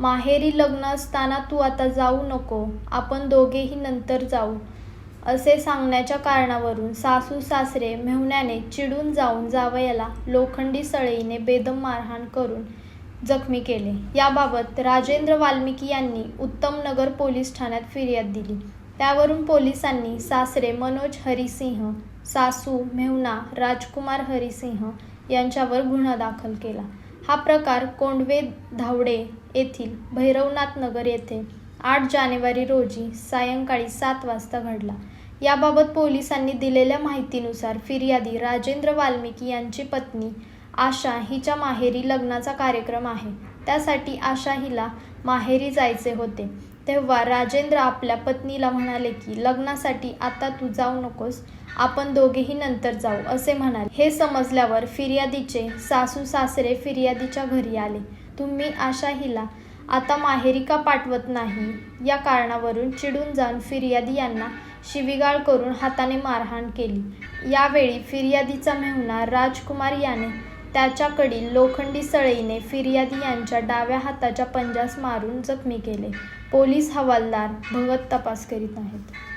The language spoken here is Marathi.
माहेरी लग्न असताना तू आता जाऊ नको. आपण दोघेही नंतर जाऊ. असे सांगण्याच्या कारणावरून सासू सासरे मेहुण्याने चिडून जाऊन जावयाला लोखंडी सळईने बेदम मारहाण करून जखमी केले. याबाबत राजेंद्र वाल्मिकी यांनी उत्तमनगर पोलीस ठाण्यात फिर्याद दिली. त्यावरून पोलिसांनी सासरे मनोज हरिसिंह सासू मेहुणा राजकुमार हरिसिंह यांच्यावर गुन्हा दाखल केला. हा प्रकार कोंडवे धावडे येथील भैरवनाथ नगर येथे आठ जानेवारी रोजी सायंकाळी सात वाजता घडला. याबाबत पोलिसांनी दिलेल्या माहितीनुसार फिर्यादी राजेंद्र वाल्मिकी यांची पत्नी आशा हिच्या माहेरी लग्नाचा कार्यक्रम आहे. त्यासाठी आशा हिला माहेरी जायचे होते. तेव्हा राजेंद्र आपल्या पत्नीला म्हणाले की लग्नासाठी आता तू जाऊ नकोस आपण दोघेही नंतर जाऊ असे म्हणाले. हे समजल्यावर फिर्यादीचे सासू सासरे फिर्यादीच्या घरी आले. तुम्ही आशा हिला आता माहेरी का पाठवत नाही या कारणावरून चिडून जाऊन फिर्यादी यांना शिवीगाळ करून हाताने मारहाण केली. यावेळी फिर्यादीचा मेहुणा राजकुमार याने त्याच्याकडील लोखंडी सळईने फिर्यादी यांच्या डाव्या हाताच्या पंजास मारून जखमी केले. पोलीस हवालदार भगत तपास करीत आहेत.